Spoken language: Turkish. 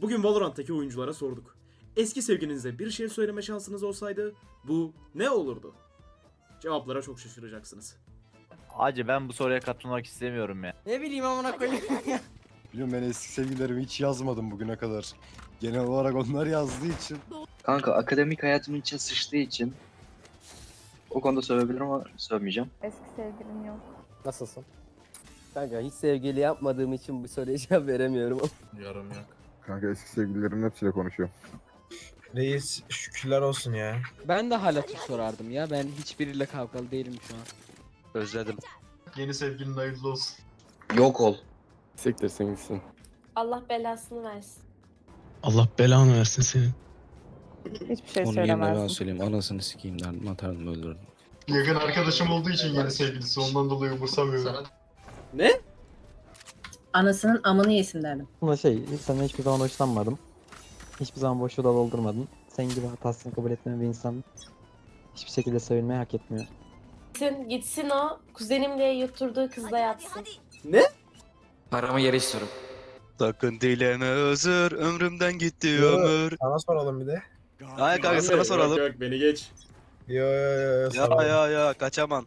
Bugün Valorant'taki oyunculara sorduk. Eski sevgilinize bir şey söyleme şansınız olsaydı bu ne olurdu? Cevaplara çok şaşıracaksınız. Hacı ben bu soruya katılmak istemiyorum ya. Ne bileyim amına koyayım. Biliyorum ben eski sevgililerimi hiç yazmadım bugüne kadar. Genel olarak onlar yazdığı için. Kanka akademik hayatımın içine sıçtığı için o konuda sövebilirim ama sövmeyeceğim. Eski sevgilim yok. Nasılsın? Kanka hiç sevgili yapmadığım için bu soruya cevap veremiyorum. Yarım yok. Kanka eski sevgililerimin hepsiyle konuşuyorum. Reis şükürler olsun ya. Ben de halatı sorardım ya. Ben hiçbiriyle kavgalı değilim şu an. Özledim. Yeni sevgilin hayırlı olsun. Yok ol. Siktir sen gitsin. Allah belasını versin. Allah belanı versin senin. Hiçbir şey Onu yerine ben söylemezdim. söyleyeyim. Anasını sikeyim derdim. Atardım öldürürdüm. Yakın arkadaşım olduğu için yeni sevgilisi ondan dolayı umursamıyorum. Anasının amını yesin derdim. Ama şey, senden hiçbir zaman hoşlanmadım. Hiçbir zaman boşluğu da doldurmadın. Sen gibi hatasını kabul etmeyen bir insan hiçbir şekilde sevilmeyi hak etmiyor. Gitsin, gitsin o kuzenimle yutturduğu kızla yatsın. Paramı geri istiyorum. Sakın dileme özür, ömrümden gitti Yo. ömür. Sana soralım bir de. Hayır kanka sana Yok, soralım. Yok beni geç. Yo yo yo yo. Ya soralım. ya ya kaçaman.